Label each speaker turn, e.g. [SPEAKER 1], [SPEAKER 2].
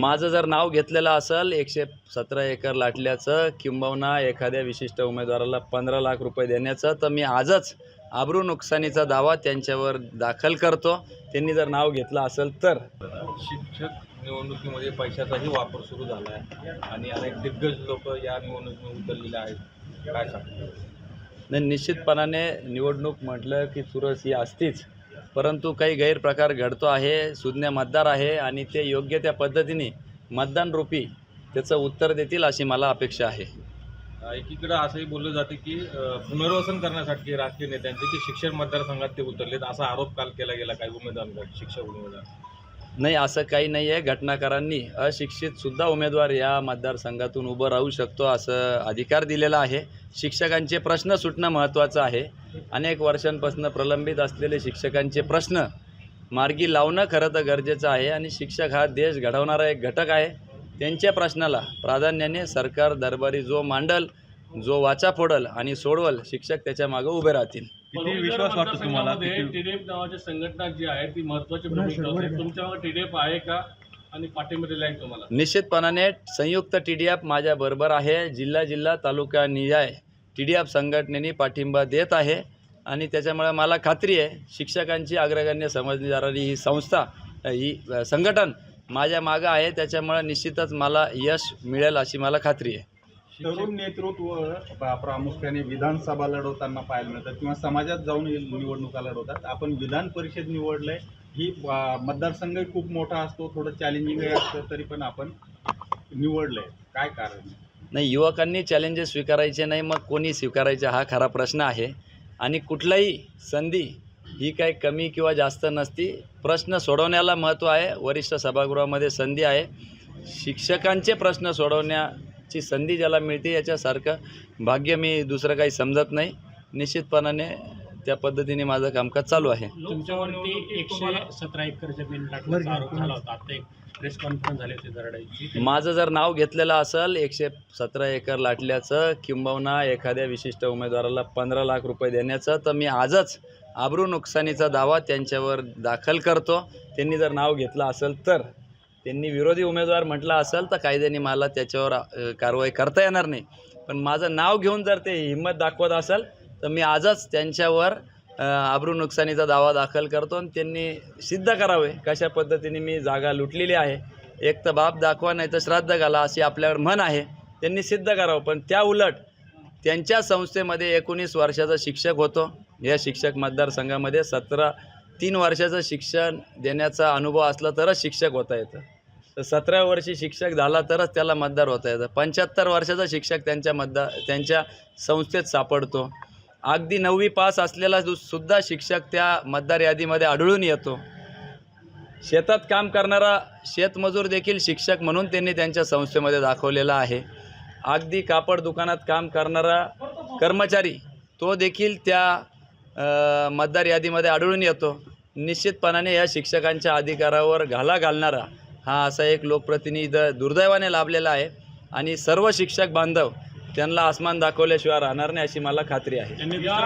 [SPEAKER 1] माझं जर नाव घेतलेलं असेल एकशे सतरा एकर लाटल्याचं किंबहुना एखाद्या विशिष्ट उमेदवाराला पंधरा लाख रुपये देण्याचं तर मी आजच आबरू नुकसानीचा दावा त्यांच्यावर दाखल करतो. त्यांनी जर नाव घेतलं असेल तर.
[SPEAKER 2] शिक्षक निवडणुकीमध्ये पैशाचाही वापर सुरू झाला आहे आणि अनेक दिग्गज लोक या निवडणुकीमध्ये उतरलेले आहेत. काय सांगतात
[SPEAKER 1] नाही निश्चितपणाने निवडणूक म्हटलं की चुरस ही असतीच. परंतु काही गैरप्रकार घडतो आहे सुज्ञ मतदार आहे आणि ते योग्य त्या पद्धतीने मतदान रूपी त्याचं उत्तर देतील अशी मला अपेक्षा आहे.
[SPEAKER 2] एकीकडं असंही बोललं जाते की पुनर्वसन करण्यासाठी राजकीय नेत्यांचे की शिक्षण मतदारसंघात ते उतरलेत असा आरोप काल केला गेला काही उमेदवारांकडे शिक्षक उमेदवार.
[SPEAKER 1] नाही असं काही नाही आहे घटनाकारांनी अशिक्षितसुद्धा उमेदवार या मतदारसंघातून उभं राहू शकतो असं अधिकार दिलेला आहे. शिक्षकांचे प्रश्न सुटणं महत्त्वाचं आहे. अनेक वर्षांपासून प्रलंबित असलेले शिक्षकांचे प्रश्न मार्गी लावणं खरं तर गरजेचं आहे आणि शिक्षक हा देश घडवणारा एक घटक आहे. त्यांच्या प्रश्नाला प्राधान्याने सरकार दरबारी जो मांडल जो वाचा फोडल आणि सोडवल शिक्षक त्याच्या मागं उभे राहतील.
[SPEAKER 2] किती विश्वास वाटतो तुम्हाला?
[SPEAKER 3] टीडीएफ नावाची संघटना जी आहे ती महत्वाची भूमिका होते. टीडीएफ आहे का? आणि पाठिंबा दिला आहे तुम्हाला?
[SPEAKER 1] निश्चितपणाने संयुक्त टी डी एफ माझ्याबरोबर आहे. जिल्हा जिल्हा तालुका नियाय टी डी एफ संघटनेने पाठिंबा देत आहे. आणि त्याच्यामुळे मला खात्री आहे शिक्षकांची अग्रगण्य समजली जाणारी ही संस्था ही संघटन माझ्या मागं आहे. त्याच्यामुळे निश्चितच मला यश मिळेल अशी मला खात्री आहे.
[SPEAKER 4] तरुण नेतृत्व प्रा- प्रामुख्याने विधानसभा लढवताना पाहायला मिळतात किंवा समाजात जाऊन निवडणुका लढवतात. आपण विधान परिषद निवडलंय ही आ, मतदारसंघ खूप मोठा असतो थोडं चॅलेंजिंग असतं तरी पण आपण निवडलंय. काय कारण?
[SPEAKER 1] नाही युवकांनी चॅलेंजेस स्वीकारायचे नाही मग कोणी स्वीकारायचे? हा खरा प्रश्न आहे. आणि कुठलाही संधी ही काही कमी किंवा जास्त नसती. प्रश्न सोडवण्याला महत्त्व आहे. वरिष्ठ सभागृहामध्ये संधी आहे. शिक्षकांचे प्रश्न सोडवण्याची संधी ज्याला मिळते याच्यासारखं भाग्य मी दुसरं काही समजत नाही. निश्चितपणाने त्या पद्धतीने माझं कामकाज चालू आहे.
[SPEAKER 3] तुमच्यावरती एकशे सतरा एकर जमीन लागण्याचा आरोप झाला होता. आता एक प्रेस कॉन्फरन्स झाली होती दरडाईची.
[SPEAKER 1] माझं जर नाव घेतलेलं असेल एकशे सतरा एकर लाटल्याचं किंबहुना एखाद्या विशिष्ट उमेदवाराला पंधरा लाख रुपये देण्याचं तर मी आजच आबरू नुकसानीचा दावा त्यांच्यावर दाखल करतो. त्यांनी जर नाव घेतलं असेल तर. त्यांनी विरोधी उमेदवार म्हटलं असेल तर कायद्याने मला त्याच्यावर कारवाई करता येणार नाही. पण माझं नाव घेऊन जर ते हिंमत दाखवत असेल तर मी आजच त्यांच्यावर अ, आबरू नुकसानीचा दावा दाखल करतो आणि त्यांनी सिद्ध करावे. कशा पद्धतीने मी जागा लुटलेली आहे एक तर बाप दाखवा नाही तर श्राद्ध घाला अशी आपल्यावर म्हण आहे. त्यांनी सिद्ध करावं. पण त्या उलट त्यांच्या संस्थेमध्ये एकोणीस वर्षाचा शिक्षक होतो. या शिक्षक मतदारसंघामध्ये सतरा तीन वर्षाचं शिक्षण देण्याचा अनुभव असला तरच शिक्षक होता येतं. तर सतरा वर्षी शिक्षक झाला तरच त्याला मतदार होता येतं. पंच्याहत्तर वर्षाचा शिक्षक त्यांच्या मतदार त्यांच्या संस्थेत सापडतो. अगदी नववी पास असलेला सुद्धा शिक्षक त्या मतदार यादीमध्ये आढळून येतो. शेतात काम करणारा शेतमजूर देखील शिक्षक म्हणून त्यांनी त्यांच्या संस्थेमध्ये दाखवलेला आहे. अगदी कापड दुकानात काम करणारा कर्मचारी तो देखील त्या मतदार यादीमध्ये आढळून येतो. निश्चितपणाने या शिक्षकांच्या अधिकारावर घाला घालणारा हा असा एक लोकप्रतिनिधी दुर्दैवाने लाभलेला आहे. आणि सर्व शिक्षक बांधव त्यांना आसमान दाखवल्याशिवाय राहणार नाही अशी मला खात्री आहे.